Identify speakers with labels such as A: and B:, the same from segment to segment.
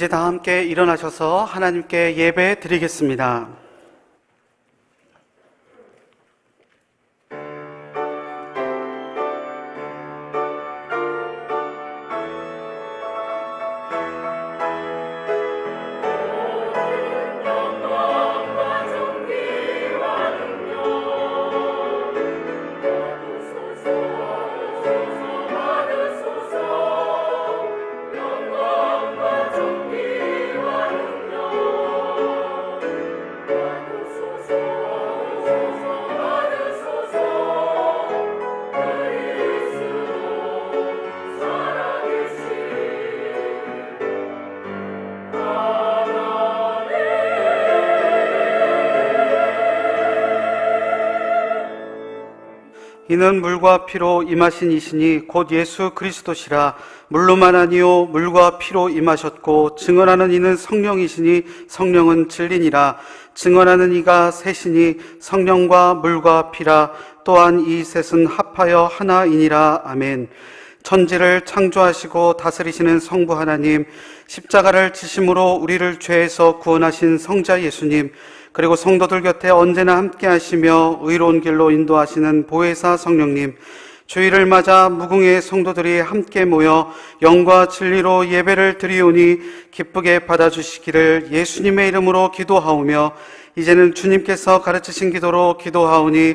A: 이제 다 함께 일어나셔서 하나님께 예배 드리겠습니다. 이는 물과 피로 임하신 이시니 곧 예수 그리스도시라. 물로만 아니요 물과 피로 임하셨고 증언하는 이는 성령이시니 성령은 진리니라. 증언하는 이가 셋이니 성령과 물과 피라. 또한 이 셋은 합하여 하나이니라. 아멘 천지를 창조하시고 다스리시는 성부 하나님 십자가를 지심으로 우리를 죄에서 구원하신 성자 예수님 그리고 성도들 곁에 언제나 함께 하시며 의로운 길로 인도하시는 보혜사 성령님, 주일을 맞아 무궁의 성도들이 함께 모여 영과 진리로 예배를 드리오니 기쁘게 받아주시기를 예수님의 이름으로 기도하오며 이제는 주님께서 가르치신 기도로 기도하오니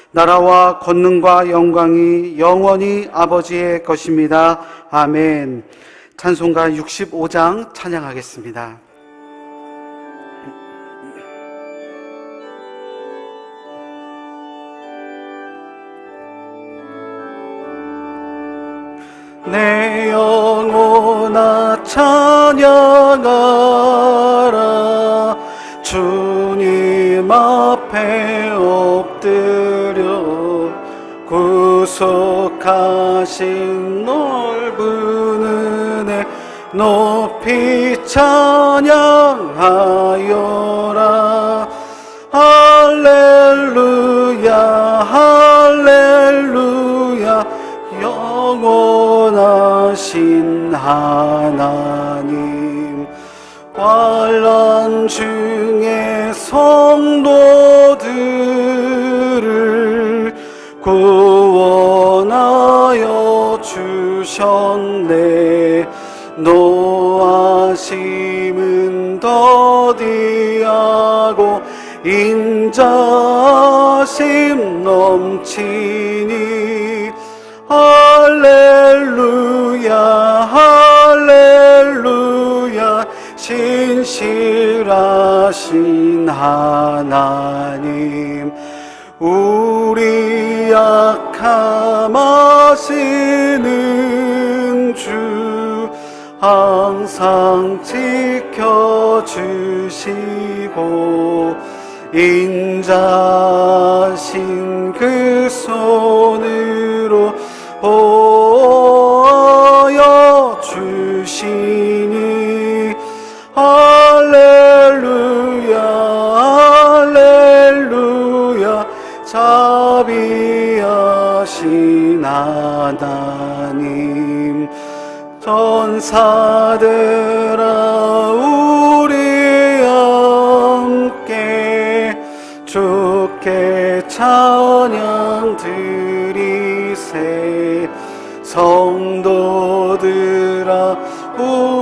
A: 나라와 권능과 영광이 영원히 아버지의 것입니다. 아멘. 찬송가 65장 찬양하겠습니다. 내 영혼아 찬양하라 주님 앞에 엎드려 구속하신 넓은 은혜 높이 찬양하여라. 할렐루야 할렐루야. 영원하신 하나님. 환란 중 주셨네. 노하심은 더디하고 인자심 넘치니. 할렐루야 할렐루야. 신실하신 하나님. 우리 약함 아 시는 주 항상 지켜주시고 인자신 그 손으 전사들아 우리 함께 주께 찬양 드리세. 성도들아 우리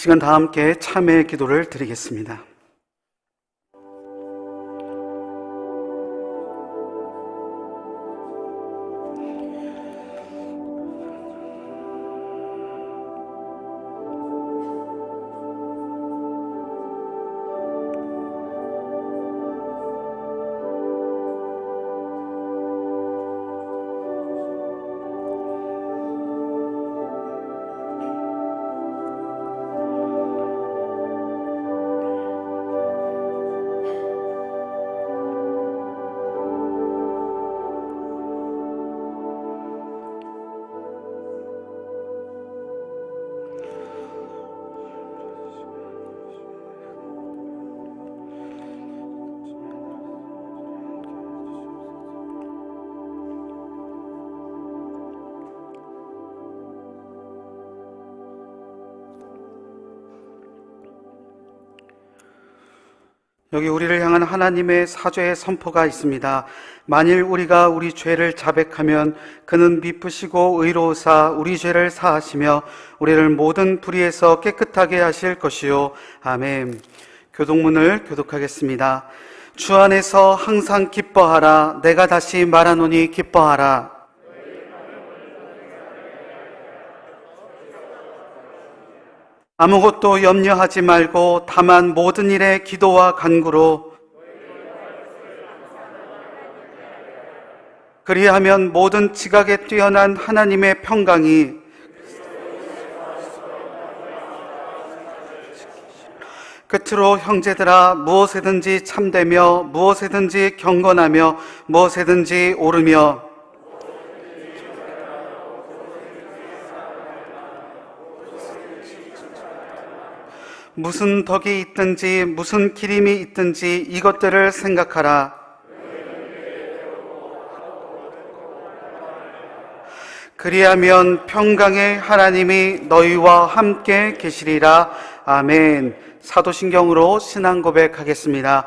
A: 시간 다 함께 참회 기도를 드리겠습니다. 여기 우리를 향한 하나님의 사죄의 선포가 있습니다. 만일 우리가 우리 죄를 자백하면 그는 미쁘시고 의로우사 우리 죄를 사하시며 우리를 모든 불의에서 깨끗하게 하실 것이요. 아멘. 교독문을 교독하겠습니다. 주 안에서 항상 기뻐하라. 내가 다시 말하노니 기뻐하라. 아무것도 염려하지 말고 다만 모든 일에 기도와 간구로 그리하면 모든 지각에 뛰어난 하나님의 평강이 끝으로 형제들아 무엇에든지 참되며 무엇에든지 경건하며 무엇에든지 오르며 무슨 덕이 있든지 무슨 기림이 있든지 이것들을 생각하라. 그리하면 평강의 하나님이 너희와 함께 계시리라. 아멘. 사도신경으로 신앙 고백하겠습니다.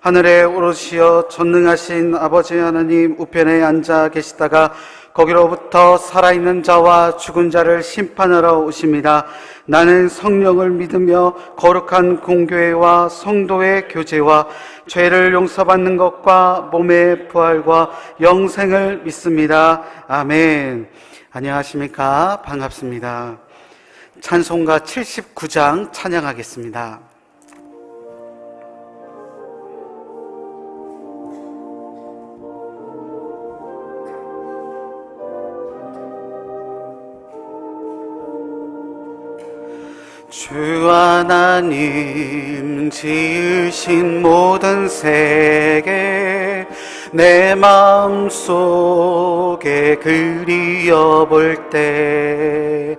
A: 하늘에 오르시어 전능하신 아버지 하나님 우편에 앉아 계시다가 거기로부터 살아있는 자와 죽은 자를 심판하러 오십니다. 나는 성령을 믿으며 거룩한 공교회와 성도의 교제와 죄를 용서받는 것과 몸의 부활과 영생을 믿습니다. 아멘. 안녕하십니까? 반갑습니다. 찬송가 79장 찬양하겠습니다. 주 하나님 지으신 모든 세계 내 마음 속에 그리어 볼때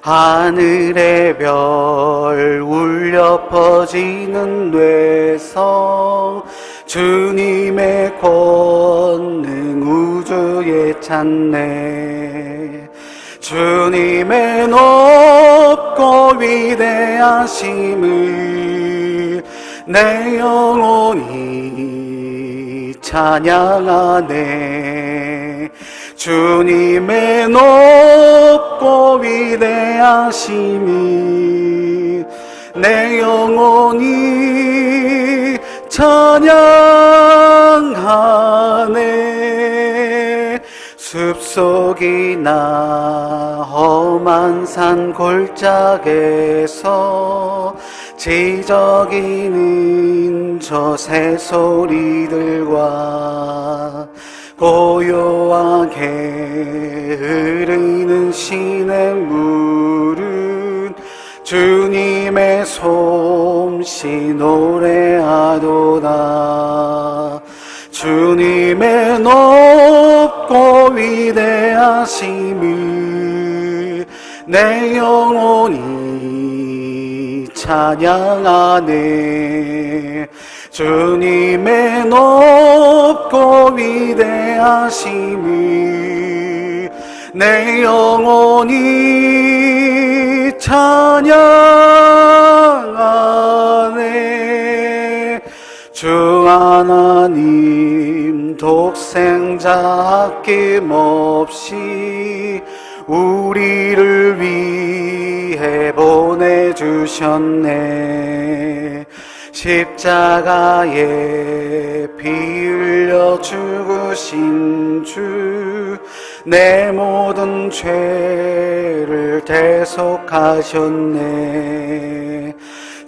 A: 하늘의 별 울려 퍼지는 뇌성 주님의 권능 우주에 찾네 주님의 높고 위대하심을 내 영혼이 찬양하네. 주님의 높고 위대하심을 내 영혼이 찬양 숲속이나 험한 산 골짜기에서 지저귀는 저 새소리들과 고요하게 흐르는 시냇물은 주님의 솜씨 노래하도다 주님의 높고 위대하심을 내 영혼이 찬양하네. 주님의 높고 위대하심을 내 영혼이 찬양하네 주 하나님 독생자 아낌없이 우리를 위해 보내주셨네. 십자가에 피 흘려 죽으신 주 내 모든 죄를 대속하셨네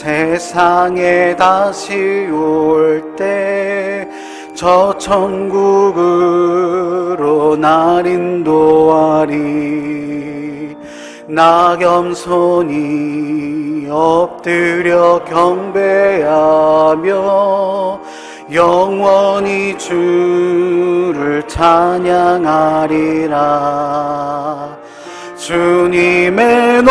A: 세상에 다시 올 때 저 천국으로 날 인도하리. 나 겸손히 엎드려 경배하며 영원히 주를 찬양하리라. 주님의 높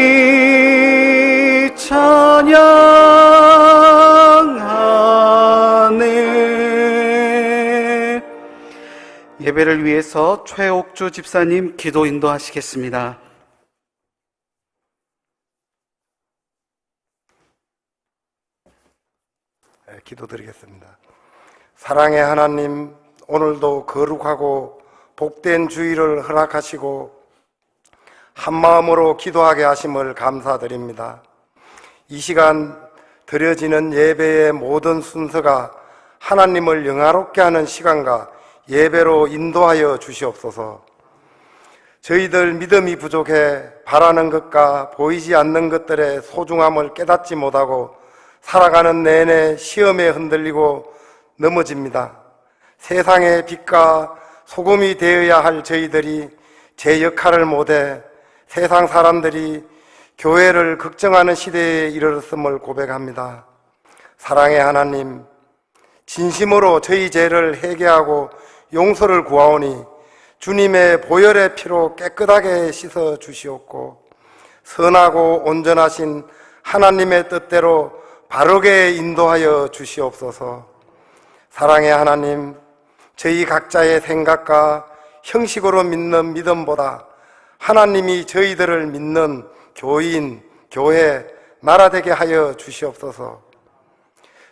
A: 예배를 위해서 최옥주 집사님 기도 인도하시겠습니다.
B: 네, 기도드리겠습니다. 사랑의 하나님, 오늘도 거룩하고 복된 주의를 허락하시고 한 마음으로 기도하게 하심을 감사드립니다. 이 시간 드려지는 예배의 모든 순서가 하나님을 영화롭게 하는 시간과 예배로 인도하여 주시옵소서. 저희들 믿음이 부족해 바라는 것과 보이지 않는 것들의 소중함을 깨닫지 못하고 살아가는 내내 시험에 흔들리고 넘어집니다. 세상의 빛과 소금이 되어야 할 저희들이 제 역할을 못해 세상 사람들이 교회를 걱정하는 시대에 이르렀음을 고백합니다. 사랑의 하나님, 진심으로 저희 죄를 회개하고 용서를 구하오니 주님의 보혈의 피로 깨끗하게 씻어 주시옵고 선하고 온전하신 하나님의 뜻대로 바르게 인도하여 주시옵소서. 사랑의 하나님, 저희 각자의 생각과 형식으로 믿는 믿음보다 하나님이 저희들을 믿는 교인, 교회, 나라 되게 하여 주시옵소서.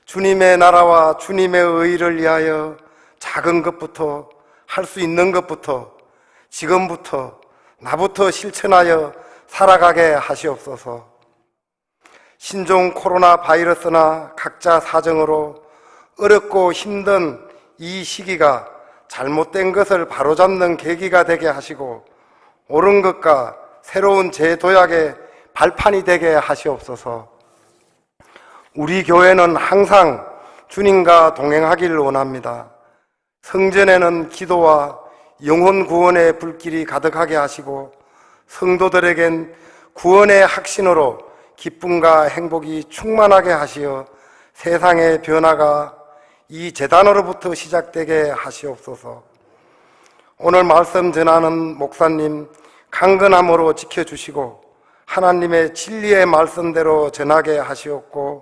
B: 주님의 나라와 주님의 의를 위하여 작은 것부터 할 수 있는 것부터 지금부터 나부터 실천하여 살아가게 하시옵소서. 신종 코로나 바이러스나 각자 사정으로 어렵고 힘든 이 시기가 잘못된 것을 바로잡는 계기가 되게 하시고 옳은 것과 새로운 제도약의 발판이 되게 하시옵소서. 우리 교회는 항상 주님과 동행하기를 원합니다. 성전에는 기도와 영혼 구원의 불길이 가득하게 하시고 성도들에겐 구원의 확신으로 기쁨과 행복이 충만하게 하시어 세상의 변화가 이 재단으로부터 시작되게 하시옵소서. 오늘 말씀 전하는 목사님 강건함으로 지켜주시고 하나님의 진리의 말씀대로 전하게 하시옵고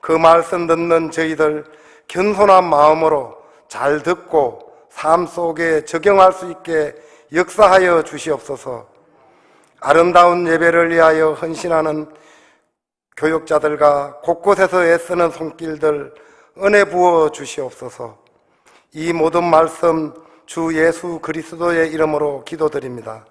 B: 그 말씀 듣는 저희들 겸손한 마음으로 잘 듣고 삶 속에 적용할 수 있게 역사하여 주시옵소서. 아름다운 예배를 위하여 헌신하는 교육자들과 곳곳에서 애쓰는 손길들 은혜 부어 주시옵소서. 이 모든 말씀 주 예수 그리스도의 이름으로 기도드립니다.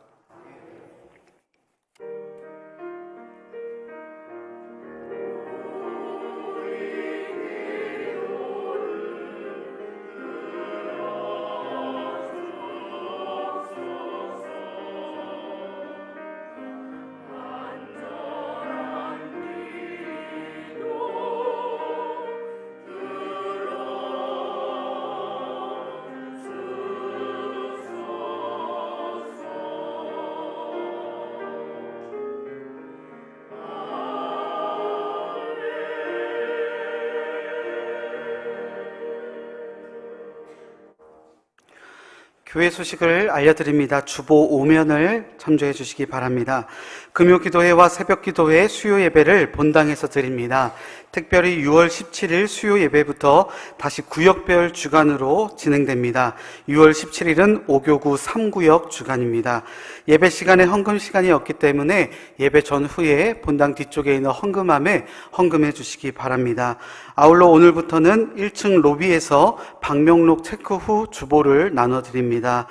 A: 교회 소식을 알려드립니다. 주보 오면을 참조해 주시기 바랍니다. 금요 기도회와 새벽 기도회 수요 예배를 본당에서 드립니다. 특별히 6월 17일 수요 예배부터 다시 구역별 주간으로 진행됩니다. 6월 17일은 5교구 3구역 주간입니다. 예배 시간에 헌금 시간이 없기 때문에 예배 전후에 본당 뒤쪽에 있는 헌금함에 헌금해 주시기 바랍니다. 아울러 오늘부터는 1층 로비에서 방명록 체크 후 주보를 나눠 드립니다.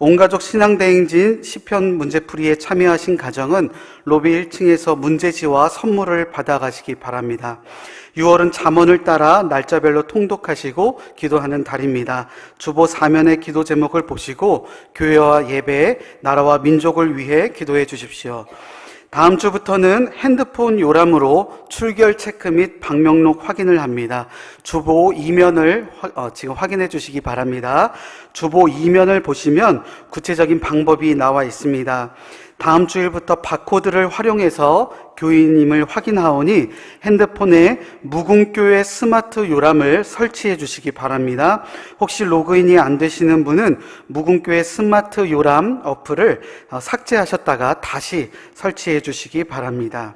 A: 온가족 신앙대행진 시편 문제풀이에 참여하신 가정은 로비 1층에서 문제지와 선물을 받아가시기 바랍니다. 6월은 잠언을 따라 날짜별로 통독하시고 기도하는 달입니다. 주보 사면의 기도 제목을 보시고 교회와 예배, 나라와 민족을 위해 기도해 주십시오. 다음 주부터는 핸드폰 요람으로 출결 체크 및 방명록 확인을 합니다. 주보 이면을 화- 어, 지금 확인해 주시기 바랍니다. 주보 이면을 보시면 구체적인 방법이 나와 있습니다. 다음 주일부터 바코드를 활용해서 교인임을 확인하오니 핸드폰에 무궁교회 스마트 요람을 설치해 주시기 바랍니다. 혹시 로그인이 안 되시는 분은 무궁교회 스마트 요람 어플을 어, 삭제하셨다가 다시 설치해 주시기 바랍니다.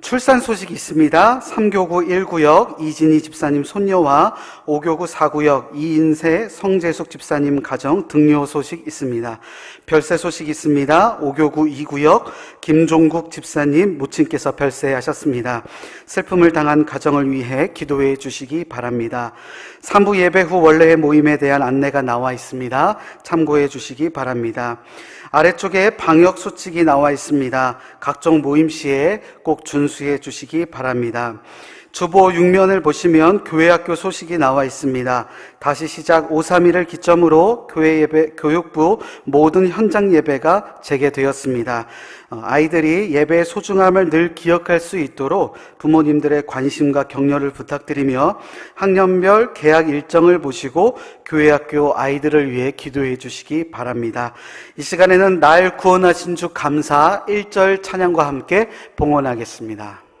A: 출산 소식이 있습니다. 3교구 1구역 이진희 집사님 손녀와 5교구 4구역 이인세 성재숙 집사님 가정 등료 소식 있습니다. 별세 소식 있습니다. 5교구 2구역 김종국 집사님 모친께서 별세하셨습니다. 슬픔을 당한 가정을 위해 기도해 주시기 바랍니다. 3부 예배 후 원래의 모임에 대한 안내가 나와 있습니다. 참고해 주시기 바랍니다. 아래쪽에 방역 수칙이 나와 있습니다. 각종 모임 시에 꼭준 수해 주시기 바랍니다. 주보 6면을 보시면 교회 학교 소식이 나와 있습니다. 다시 시작 531을 기점으로 교회 예배, 교육부 모든 현장 예배가 재개되었습니다. 어, 아이들이 예배의 소중함을 늘 기억할 수 있도록 부모님들의 관심과 격려를 부탁드리며 학년별 계약 일정을 보시고 교회 학교 아이들을 위해 기도해 주시기 바랍니다. 이 시간에는 날 구원하신 주 감사 1절 찬양과 함께 봉헌하겠습니다.